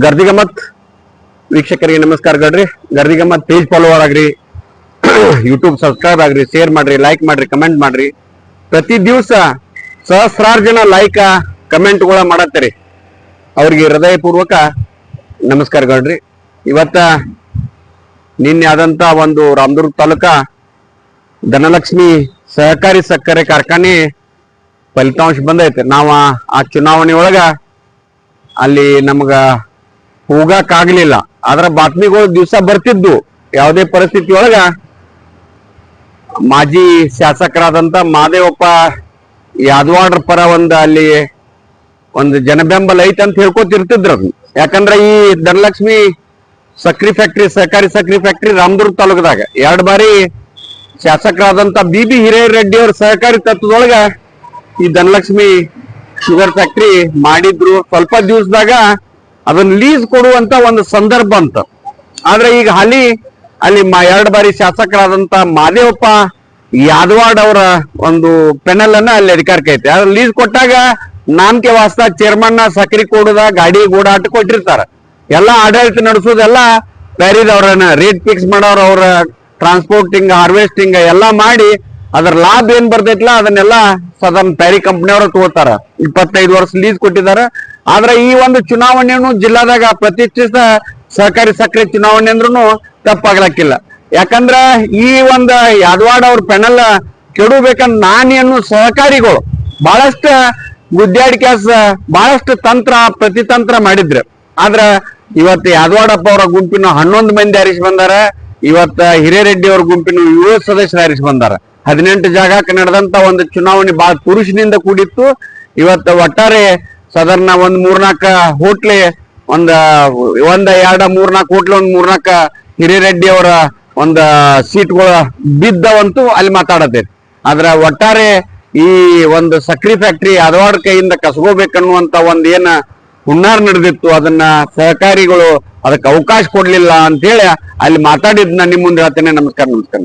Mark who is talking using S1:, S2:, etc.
S1: ಗರ್ದಿಗಮ್ಮತ್ ವೀಕ್ಷಕರಿಗೆ ನಮಸ್ಕಾರ ಗಡ್ರಿ. ಗಮ್ಮತ್ ಪೇಜ್ ಫಾಲೋವರ್ ಆಗ್ರಿ. ಯೂಟ್ಯೂಬ್ ಸಬ್ಸ್ಕ್ರೈಬ್ ಆಗ್ರಿ. ಶೇರ್ ಮಾಡ್ರಿ ಲೈಕ್ ಮಾಡ್ರಿ ಕಮೆಂಟ್ ಮಾಡ್ರಿ. ಪ್ರತಿ ದಿವಸ ಸಹಸ್ರಾರು ಜನ ಲೈಕ್ ಕಮೆಂಟ್ಗಳ ಮಾಡತ್ತೀರಿ. ಅವ್ರಿಗೆ ಹೃದಯಪೂರ್ವಕ ಗಡ್ರಿ. ಇವತ್ತ ನಿನ್ನೆ ಆದಂತ ಒಂದು ರಾಮದುರ್ಗ ತಾಲೂಕ ಧನಲಕ್ಷ್ಮಿ ಸಹಕಾರಿ ಸಕ್ಕರೆ ಕಾರ್ಖಾನೆ ಫಲಿತಾಂಶ ಬಂದೈತೆ. ನಾವ ಆ ಚುನಾವಣೆ ಒಳಗ ಅಲ್ಲಿ ನಮಗ ಹೋಗಕ್ ಆಗ್ಲಿಲ್ಲ ಆದ್ರ ಬಾತ್ಮಿಗಳು ದಿವಸ ಬರ್ತಿದ್ದು ಯಾವುದೇ ಪರಿಸ್ಥಿತಿ ಒಳಗ ಮಾಜಿ ಶಾಸಕರಾದಂತ ಮಾದೇವಪ್ಪ ಯಾದವಾಡ್ರ ಪರ ಒಂದು ಅಲ್ಲಿ ಒಂದು ಜನಬೆಂಬಲ ಐತೆ ಅಂತ ಹೇಳ್ಕೊತಿರ್ತಿದ್ರು ಯಾಕಂದ್ರ ಈ ಧನಲಕ್ಷ್ಮಿ ಸಕ್ರಿ ಫ್ಯಾಕ್ಟ್ರಿ, ಸಹಕಾರಿ ಸಕ್ರಿ ಫ್ಯಾಕ್ಟ್ರಿ ರಾಮದುರ್ಗ ತಾಲೂಕದಾಗ. ಎರಡ್ ಬಾರಿ ಶಾಸಕರಾದಂತ ಬಿ ಬಿ ಹಿರೇರೆಡ್ಡಿ ಅವ್ರ ಸಹಕಾರಿ ತತ್ವದೊಳಗ ಈ ಧನಲಕ್ಷ್ಮಿ ಶುಗರ್ ಫ್ಯಾಕ್ಟ್ರಿ ಮಾಡಿದ್ರು. ಸ್ವಲ್ಪ ದಿವಸದಾಗ ಅದನ್ನ ಲೀಸ್ ಕೊಡುವಂತ ಒಂದು ಸಂದರ್ಭ ಅಂತ. ಆದ್ರೆ ಈಗ ಹಾಲಿ ಅಲ್ಲಿ ಎರಡು ಬಾರಿ ಶಾಸಕರಾದಂತ ಮಾದೇವಪ್ಪ ಯಾದವಾಡ್ ಅವರ ಒಂದು ಪೆನಲ್ ಅನ್ನ ಅಲ್ಲಿ ಅಧಿಕಾರಕ್ಕೆ ಐತೆ. ಅದ್ರ ಲೀಸ್ ಕೊಟ್ಟಾಗ ನಾಮಕೆ ವಾಸ್ತ ಚೇರ್ಮನ್ ಸಕ್ರಿ ಕೊಡುದ, ಗಾಡಿ ಗೂಡಾಟ ಕೊಟ್ಟಿರ್ತಾರ. ಎಲ್ಲಾ ಆಡಳಿತ ನಡೆಸೋದೆಲ್ಲ ಪ್ಯಾರಿದವ್ರನ್ನ ರೇಟ್ ಫಿಕ್ಸ್ ಮಾಡೋರ ಅವ್ರ ಟ್ರಾನ್ಸ್ಪೋರ್ಟಿಂಗ್ ಹಾರ್ವೆಸ್ಟಿಂಗ್ ಎಲ್ಲಾ ಮಾಡಿ ಅದ್ರ ಲಾಭ ಏನ್ ಬರ್ತೈತ್ಲ? ಅದನ್ನೆಲ್ಲ ಸದನ್ ಪ್ಯಾರಿ ಕಂಪ್ನಿಯವರು ತಗೋತಾರ. ಇಪ್ಪತ್ತೈದು ವರ್ಷ ಲೀಸ್ ಕೊಟ್ಟಿದಾರ. ಆದ್ರೆ ಈ ಒಂದು ಚುನಾವಣೆಯನ್ನು ಜಿಲ್ಲಾದಾಗ ಪ್ರತಿಷ್ಠಿತ ಸಹಕಾರಿ ಸಕ್ಕರೆ ಚುನಾವಣೆ ಅಂದ್ರೂ ತಪ್ಪಾಗ್ಲಕ್ಕಿಲ್ಲ. ಯಾಕಂದ್ರ ಈ ಒಂದು ಯಾದವಾಡ್ ಅವ್ರ ಪೆನಲ್ ಕೆಡಬೇಕಂದ್ ನಾನೇನು ಸಹಕಾರಿಗಳು ಬಹಳಷ್ಟ ಕೆಲಸ ಬಹಳಷ್ಟು ತಂತ್ರ, ಪ್ರತಿತಂತ್ರ ಮಾಡಿದ್ರು. ಆದ್ರ ಇವತ್ತು ಯಾದವಾಡಪ್ಪ ಅವರ ಗುಂಪಿನ ಹನ್ನೊಂದು ಮಂದಿ ಹರಿಸಿ ಬಂದಾರ. ಇವತ್ತ ಹಿರೇರೆಡ್ಡಿ ಅವ್ರ ಗುಂಪಿನ ಏಳು ಸದಸ್ಯರು ಹರಿಸಿ ಬಂದಾರ. ಹದಿನೆಂಟು ಜಾಗಕ್ಕೆ ನಡೆದಂತ ಒಂದು ಚುನಾವಣೆ ಬಹಳ ಪುರುಷನಿಂದ ಕೂಡಿತ್ತು. ಇವತ್ತ ಒಟ್ಟಾರೆ ಸಾಧಾರಣ ಒಂದ್ ಮೂರ್ನಾಲ್ಕ ಹೋಟ್ಲೆ, ಒಂದ ಒಂದ ಎರಡ ಮೂರ್ನಾಲ್ಕು ಹೋಟ್ಲೆ, ಒಂದ್ ಮೂರ್ನಾಲ್ಕ ಹಿರೇರೆಡ್ಡಿ ಅವರ ಒಂದ ಸೀಟ್ಗಳು ಬಿದ್ದವಂತೂ ಅಲ್ಲಿ ಮಾತಾಡತೈತಿ ಆದ್ರ ಒಟ್ಟಾರೆ ಈ ಒಂದು ಸಕ್ರಿ ಫ್ಯಾಕ್ಟ್ರಿ ಅದವಾಡ ಕೈಯಿಂದ ಕಸ್ಕೋಬೇಕನ್ನುವಂತ ಒಂದ್ ಏನ ಹುನ್ನಾರ ನಡೆದಿತ್ತು. ಅದನ್ನ ಸಹಕಾರಿಗಳು ಅದಕ್ಕೆ ಅವಕಾಶ ಕೊಡ್ಲಿಲ್ಲ ಅಂತ ಹೇಳಿ ಅಲ್ಲಿ ಮಾತಾಡಿದ್ನ. ನಿಮ್ ಮುಂದೆ ಹೇಳ್ತೇನೆ. ನಮಸ್ಕಾರ ನಮಸ್ಕಾರ.